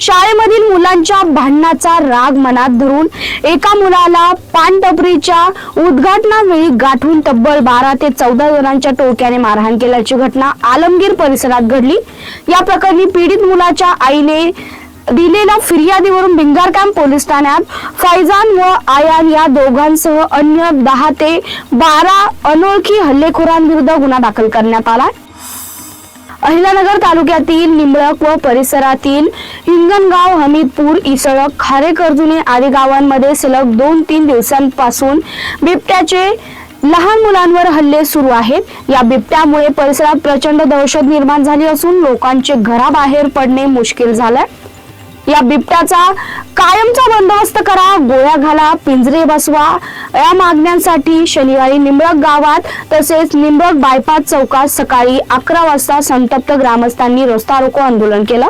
शाळेमधील मुलांच्या भांडणाचा राग मनात धरून एका मुलाला पानटपरीच्या उद्घाटनावेळी गाठून तब्बल बारा ते चौदा जणांच्या टोळक्याने मारहाण केल्याची घटना आलमगीर परिसरात घडली. या प्रकरणी पीडित मुलाच्या आईने दिलेल्या फिर्यादीवरून भिंगार कॅम्प पोलीस ठाण्यात फैजान व आयान या दोघांसह अन्य दहा ते बारा अनोळखी हल्लेखोरांविरुद्ध गुन्हा दाखल करण्यात आला. अहिलानगर तालुक्यातील निंबळक व परिसरातील हिंगणगाव हमीदपूर इसळक खारेकर्जुने आदी गावांमध्ये सलग दोन तीन दिवसांपासून बिबट्याचे लहान मुलांवर हल्ले सुरू आहेत. या बिबट्यामुळे परिसरात प्रचंड दहशत निर्माण झाली असून लोकांचे घराबाहेर पडणे मुश्किल झालंय. या बिबट्याचा कायमचा बंदोबस्त करा गोळ्या घाला पिंजरे बसवा. या मागण्यांसाठी शनिवारी निंबळक गावात तसेच निंबळक बायपास चौकात सकाळी अकरा वाजता संतप्त ग्रामस्थांनी रस्ता रोको आंदोलन केलं.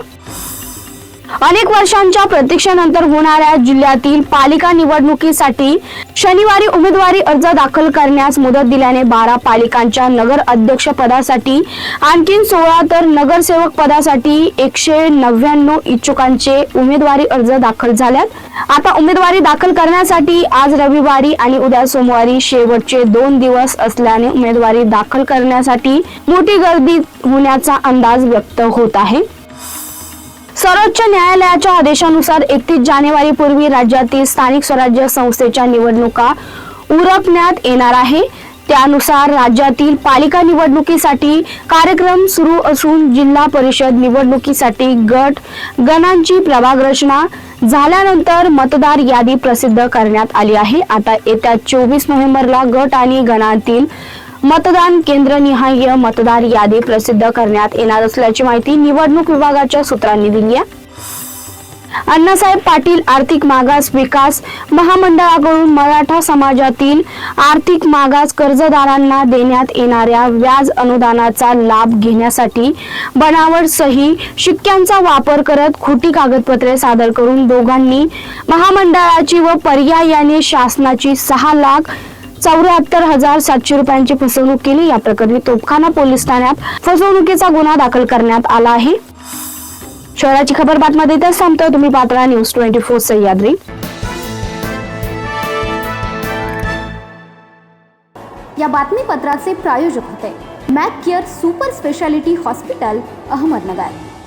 अनेक वर्षांच्या प्रतीक्षेनंतर होणाऱ्या जिल्ह्यातील पालिका निवडणुकीसाठी शनिवारी उमेदवारी अर्ज दाखल करण्यास मुदत दिल्याने बारा पालिकांच्या नगर अध्यक्ष पदासाठी आणखी सोळा तर नगरसेवक पदासाठी एकशे नव्याण्णव इच्छुकांचे उमेदवारी अर्ज दाखल झाल्यात. आता उमेदवारी दाखल करण्यासाठी आज रविवारी आणि उद्या सोमवारी शेवटचे दोन दिवस असल्याने उमेदवारी दाखल करण्यासाठी मोठी गर्दी होण्याचा अंदाज व्यक्त होत आहे. सर्वोच्च न्यायालयाच्या आदेशानुसार एकतीस जानेवारी पूर्वी राज्यातील स्थानिक स्वराज्य संस्थेच्या निवडणुका उरकण्यात येणार आहे. त्यानुसार राज्यातील पालिका निवडणुकीसाठी कार्यक्रम सुरू असून जिल्हा परिषद निवडणुकीसाठी गट गणांची प्रभाग रचना झाल्यानंतर मतदार यादी प्रसिद्ध करण्यात आली आहे. आता येत्या चोवीस नोव्हेंबरला गट आणि गणातील मतदान केंद्रनिहाय मतदार यादी प्रसिद्ध करण्यात येणार असल्याची माहिती निवडणूक विभागाच्या सूत्रांनी दिली आहे. अण्णासाहेब पाटील आर्थिक मागास विकास महामंडळाकडून मराठा समाजातील आर्थिक मागास कर्जदारांना देण्यात येणाऱ्या व्याज अनुदानाचा लाभ घेण्यासाठी बनावट सही शिक्क्यांचा वापर करत खोटी कागदपत्रे सादर करून दोघांनी महामंडळाची व पर्यायाने शासनाची सहा लाख चौऱ्याहत्तर हजार सातशे रुपयांची फसवणूक केली. या प्रकरणी तोपखाना पोलीस ठाण्यात फसवणुकीचा गुन्हा दाखल करण्यात आला आहे. शहराची खबर बातम्या इथेच थांबतोय तुम्ही पात्रा न्यूज ट्वेंटी फोर सह्याद्री. या बातमीपत्राचे प्रायोजक होते. Mac care super speciality hospital Ahmednagar.